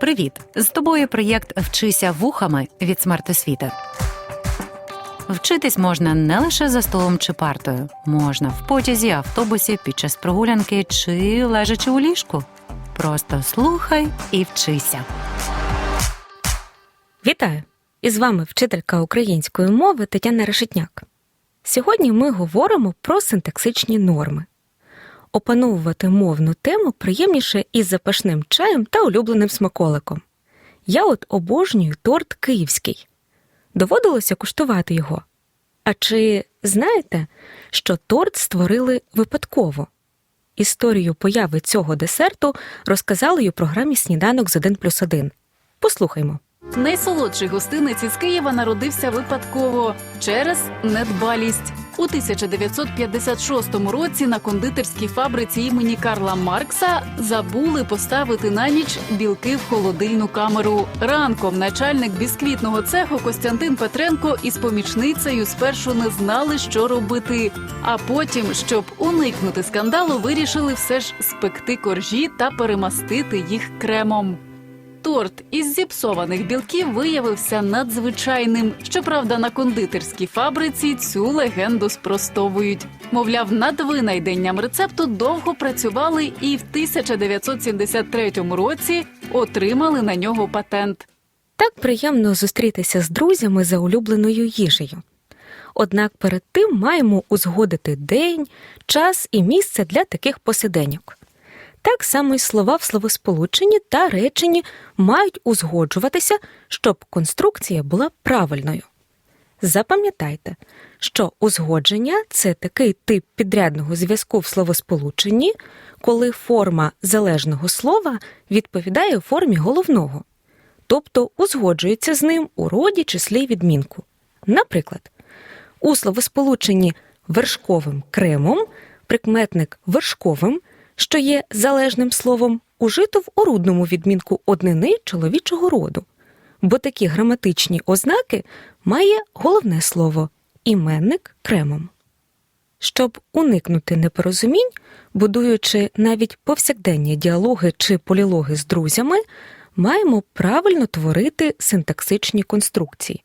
Привіт! З тобою проєкт Вчися вухами від смертосвіти. Вчитись можна не лише за столом чи партою, можна в потязі, автобусі, під час прогулянки чи лежачи у ліжку. Просто слухай і вчися. Вітаю! І з вами вчителька української мови Тетяна Решетняк. Сьогодні ми говоримо про синтаксичні норми. Опановувати мовну тему приємніше із запашним чаєм та улюбленим смаколиком. Я от обожнюю торт київський. Доводилося куштувати його. А чи знаєте, що торт створили випадково? Історію появи цього десерту розказали у програмі Сніданок з 1 плюс 1. Послухаймо. Найсолодший гостинець із Києва народився випадково через недбалість. У 1956 році на кондитерській фабриці імені Карла Маркса забули поставити на ніч білки в холодильну камеру. Ранком начальник бісквітного цеху Костянтин Петренко із помічницею спершу не знали, що робити. А потім, щоб уникнути скандалу, вирішили все ж спекти коржі та перемастити їх кремом. Торт із зіпсованих білків виявився надзвичайним. Щоправда, на кондитерській фабриці цю легенду спростовують. Мовляв, над винайденням рецепту довго працювали і в 1973 році отримали на нього патент. Так приємно зустрітися з друзями за улюбленою їжею. Однак перед тим маємо узгодити день, час і місце для таких посиденьок. Так само й слова в словосполученні та реченні мають узгоджуватися, щоб конструкція була правильною. Запам'ятайте, що узгодження це такий тип підрядного зв'язку в словосполученні, коли форма залежного слова відповідає формі головного, тобто узгоджується з ним у роді, числі відмінку. Наприклад, у словосполученні вершковим кремом прикметник вершковим, що є залежним словом, ужито в орудному відмінку однини чоловічого роду, бо такі граматичні ознаки має головне слово іменник кремом. Щоб уникнути непорозумінь, будуючи навіть повсякденні діалоги чи полілоги з друзями, маємо правильно творити синтаксичні конструкції.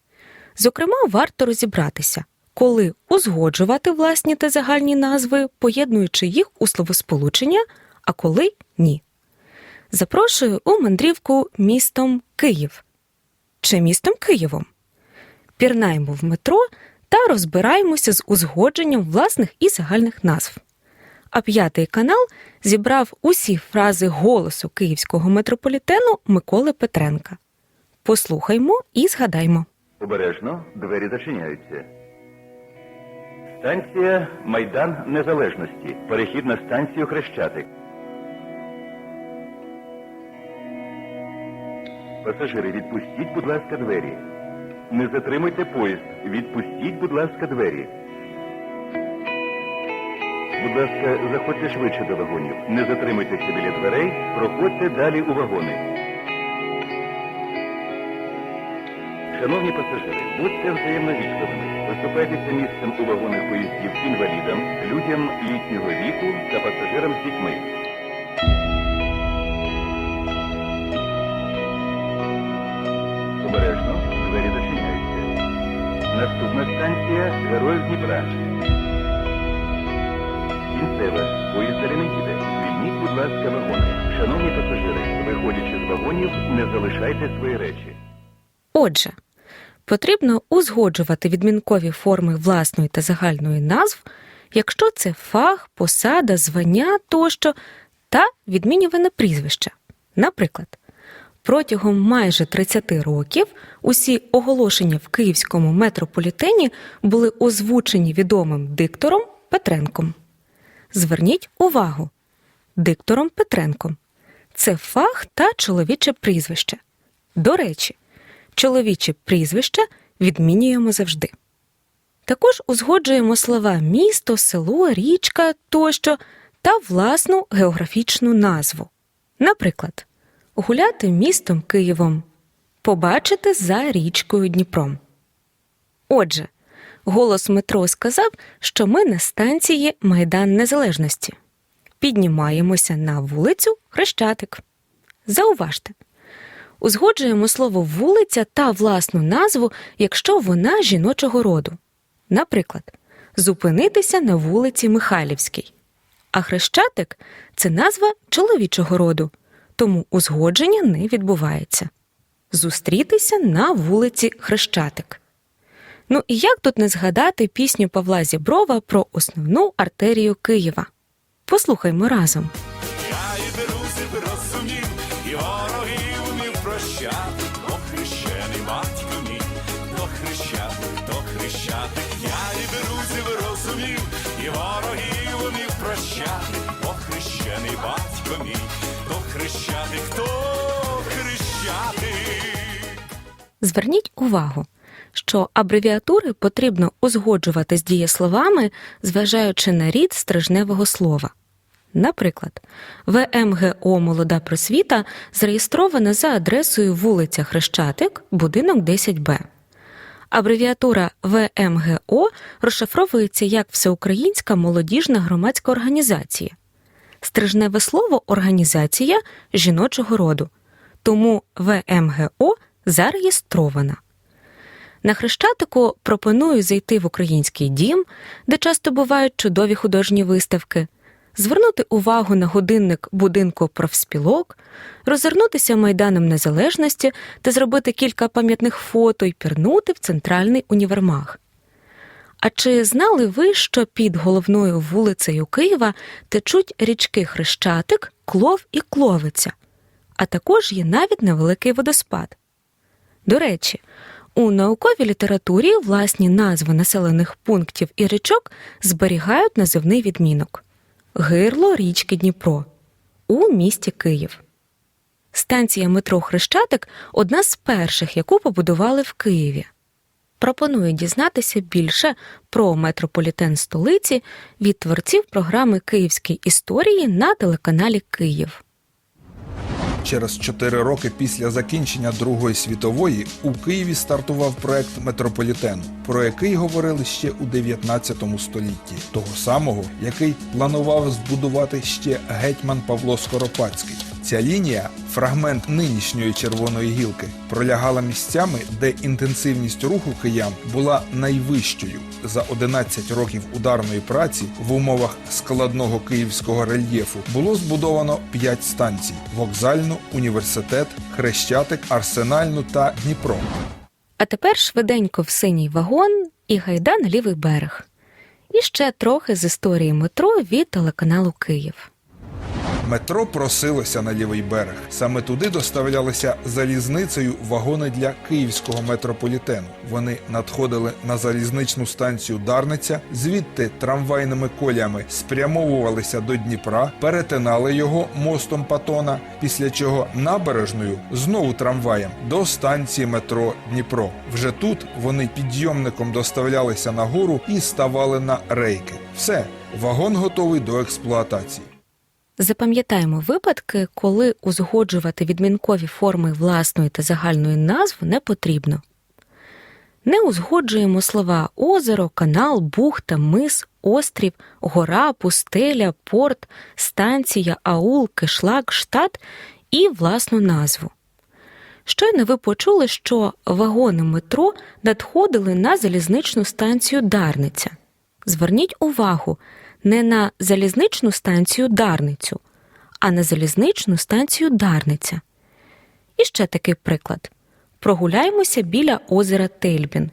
Зокрема, варто розібратися, коли узгоджувати власні та загальні назви, поєднуючи їх у словосполучення, а коли ні. Запрошую у мандрівку містом Київ чи містом Києвом. Пірнаємо в метро та розбираємося з узгодженням власних і загальних назв. А п'ятий канал зібрав усі фрази голосу київського метрополітену Миколи Петренка. Послухаймо і згадаймо. Обережно, двері зачиняються. Станція Майдан Незалежності. Перехід на станцію Хрещатик. Пасажири, відпустіть, будь ласка, двері. Не затримуйте поїзд. Відпустіть, будь ласка, двері. Будь ласка, заходьте швидше до вагонів. Не затримуйтеся біля дверей, проходьте далі у вагони. Шановні пасажири, будьте взаємно вічливими. Виступайтеся місцем у вагонах поїздів інвалідам, людям літнього віку та пасажирам з дітьми. Обережно, двері зачиняються. Наступна станція Героїв Дніпра. Кінцева. Поїзд далі не. Звільніть, будь ласка, вагони. Шановні пасажири, виходячи з вагонів, не залишайте свої речі. Отже, потрібно узгоджувати відмінкові форми власної та загальної назв, якщо це фах, посада, звання тощо та відмінюване прізвище. Наприклад, протягом майже 30 років усі оголошення в київському метрополітені були озвучені відомим диктором Петренком. Зверніть увагу: диктором Петренком це фах та чоловіче прізвище. До речі, чоловіче прізвище відмінюємо завжди. Також узгоджуємо слова місто, село, річка тощо та власну географічну назву. Наприклад, гуляти містом Києвом, побачити за річкою Дніпром. Отже, голос метро сказав, що ми на станції Майдан Незалежності. Піднімаємося на вулицю Хрещатик. Зауважте, Узгоджуємо слово вулиця та власну назву, якщо вона жіночого роду. Наприклад, зупинитися на вулиці Михайлівській. А хрещатик це назва чоловічого роду, тому узгодження не відбувається. Зустрітися на вулиці Хрещатик. Ну і як тут не згадати пісню Павла Зіброва про основну артерію Києва? Послухаймо разом. Мій, до хрещатик, до хрещатик. Зверніть увагу, що абревіатури потрібно узгоджувати з дієсловами, зважаючи на рід стрижневого слова. Наприклад, ВМГО Молода просвіта зареєстрована за адресою вулиця Хрещатик, будинок 10Б. Абревіатура ВМГО розшифровується як Всеукраїнська молодіжна громадська організація. Стрижневе слово організація жіночого роду, тому ВМГО зареєстрована. На Хрещатику пропоную зайти в український дім, де часто бувають чудові художні виставки, звернути увагу на годинник будинку профспілок, розвернутися майданом незалежності та зробити кілька пам'ятних фото і пірнути в центральний універмаг. А чи знали ви, що під головною вулицею Києва течуть річки Хрещатик, Клов і Кловиця, а також є навіть невеликий водоспад? До речі, у науковій літературі власні назви населених пунктів і річок зберігають називний відмінок Гирло річки Дніпро у місті Київ. Станція метро Хрещатик одна з перших, яку побудували в Києві. Пропоную дізнатися більше про метрополітен столиці від творців програми Київські історії на телеканалі Київ. Через чотири роки після закінчення Другої світової у Києві стартував проект метрополітену, про який говорили ще у 19 столітті, того самого, який планував збудувати ще гетьман Павло Скоропадський. Ця лінія, фрагмент нинішньої червоної гілки, пролягала місцями, де інтенсивність руху киян була найвищою. За 11 років ударної праці в умовах складного київського рельєфу було збудовано 5 станцій: вокзальну, університет, хрещатик, арсенальну та Дніпро. А тепер швиденько в синій вагон і гайда на лівий берег. І ще трохи з історії метро від телеканалу Київ. Метро просилося на лівий берег. Саме туди доставлялися залізницею вагони для київського метрополітену. Вони надходили на залізничну станцію Дарниця, звідти трамвайними колями спрямовувалися до Дніпра, перетинали його мостом Патона, після чого набережною знову трамваєм до станції метро Дніпро. Вже тут вони підйомником доставлялися на гору і ставали на рейки. Все, вагон готовий до експлуатації. Запам'ятаємо випадки, коли узгоджувати відмінкові форми власної та загальної назви не потрібно. Не узгоджуємо слова озеро, канал, бухта, мис, острів, гора, пустеля, порт, станція, аул, кишлак, штат і власну назву. Щойно ви почули, що вагони метро надходили на залізничну станцію Дарниця. Зверніть увагу не на залізничну станцію Дарницю, а на залізничну станцію Дарниця. І ще такий приклад: прогуляємося біля озера Тельбін,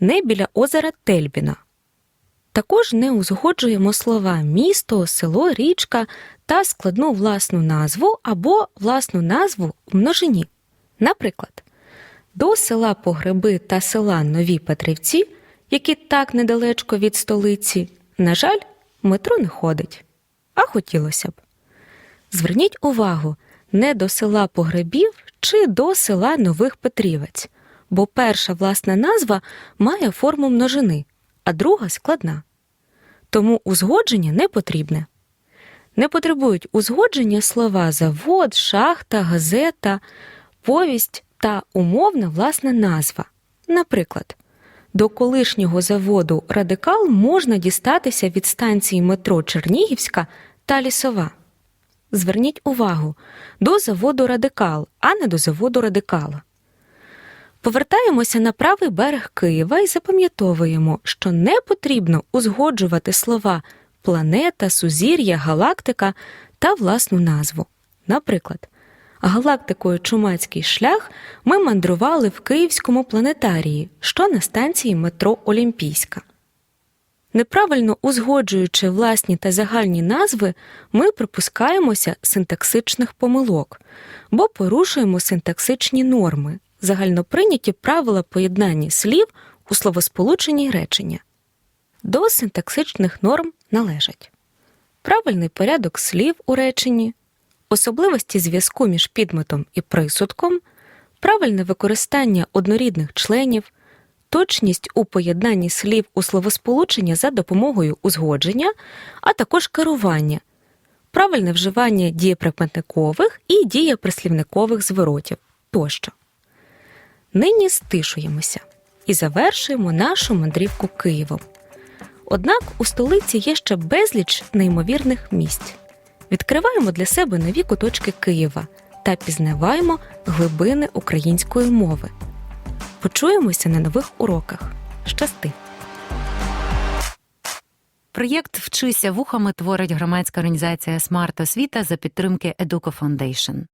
не біля озера Тельбіна. Також не узгоджуємо слова місто, село, річка та складну власну назву або власну назву в множині. Наприклад, до села Погреби та села Нові Петрівці, які так недалечко від столиці, на жаль, метро не ходить. А хотілося б. Зверніть увагу не до села Погребів чи до села Нових Петрівець, бо перша власна назва має форму множини, а друга складна. Тому узгодження не потрібне. Не потребують узгодження слова завод, шахта, газета, повість та умовна власна назва. Наприклад, до колишнього заводу Радикал можна дістатися від станції метро Чернігівська та Лісова. Зверніть увагу до заводу радикал, а не до заводу радикала. Повертаємося на правий берег Києва і запам'ятовуємо, що не потрібно узгоджувати слова планета, сузір'я, галактика та власну назву. Наприклад, галактикою Чумацький шлях ми мандрували в Київському планетарії, що на станції метро Олімпійська. Неправильно узгоджуючи власні та загальні назви, ми припускаємося синтаксичних помилок, бо порушуємо синтаксичні норми, загальноприйняті правила поєднання слів у словосполученні речення. До синтаксичних норм належать правильний порядок слів у реченні, особливості зв'язку між підметом і присудком, правильне використання однорідних членів, точність у поєднанні слів у словосполучення за допомогою узгодження, а також керування, правильне вживання дієприкметникових і дієприслівникових зворотів тощо. Нині стишуємося і завершуємо нашу мандрівку Києвом. Однак у столиці є ще безліч неймовірних місць. Відкриваємо для себе нові куточки Києва та пізнаваємо глибини української мови. Почуємося на нових уроках. Щасти! Проєкт Вчися вухами творить громадська організація Смарт Освіта за підтримки Educo Foundation.